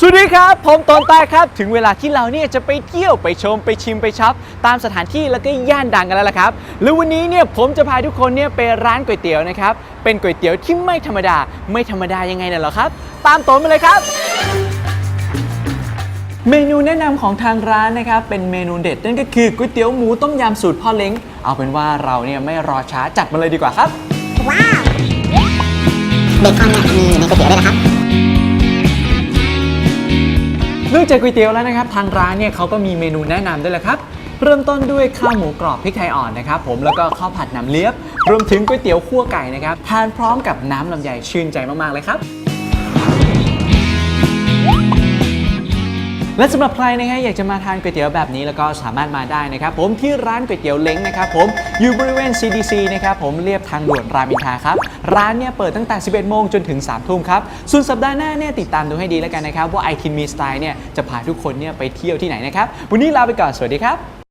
สวัสดีครับ ผมตอนใตาครับ ถึงเวลาที่เราเนี่ยจะไปเที่ยวไปชมไปชิมไปช็อปตามสถานที่แล้วก็ย่านดังกันแล้วล่ะครับ แล้ววันนี้เนี่ยผมจะพาทุกคนเนี่ยไปร้านก๋วยเตี๋ยวนะครับ เป็นก๋วยเตี๋ยวที่ไม่ธรรมดา ไม่ธรรมดายังไงน่ะเหรอครับ ตามตนมาเลยครับเมนูแนะนำของทางร้านนะครับ เป็นเมนูเด็ดนั่นก็คือก๋วยเตี๋ยวหมูต้มยำสูตรพ่อเล้งเอาเป็นว่าเราเนี่ยไม่รอช้าจัดมาเลยดีกว่าครับว้าวเบคอนเนี่ยมีอยู่ในก๋วยเตี๋ยวด้วยนะครับ นอกจากก๋วยเตี๋ยวแล้วนะครับ ทางร้านเนี่ยเขาก็มีเมนูแนะนำด้วยแหละครับ เริ่มต้นด้วยข้าวหมูกรอบพริกไทยอ่อนนะครับผมแล้วก็ข้าวผัดน้ำเลียบ รวมถึงก๋วยเตี๋ยวคั่วไก่นะครับทานพร้อมกับน้ำลำไยชื่นใจมากๆเลยครับ และสำหรับใครนะฮะอยากจะมาทานก๋วยเตี๋ยวแบบนี้แล้วก็สามารถมาได้นะครับผมที่ร้านก๋วยเตี๋ยวเล้งนะครับผมอยู่บริเวณ CDC นะครับผมเรียบทางด่วนรามอินทราครับร้านเนี่ยเปิดตั้งแต่ 11 โมงจนถึง 3 ทุ่มครับส่วนสัปดาห์หน้าเนี่ยติดตามดูให้ดีแล้วกันนะครับว่าไอคินมีสไตล์เนี่ยจะพาทุกคนเนี่ยไปเที่ยวที่ไหนนะครับวันนี้ลาไปก่อนสวัสดีครับ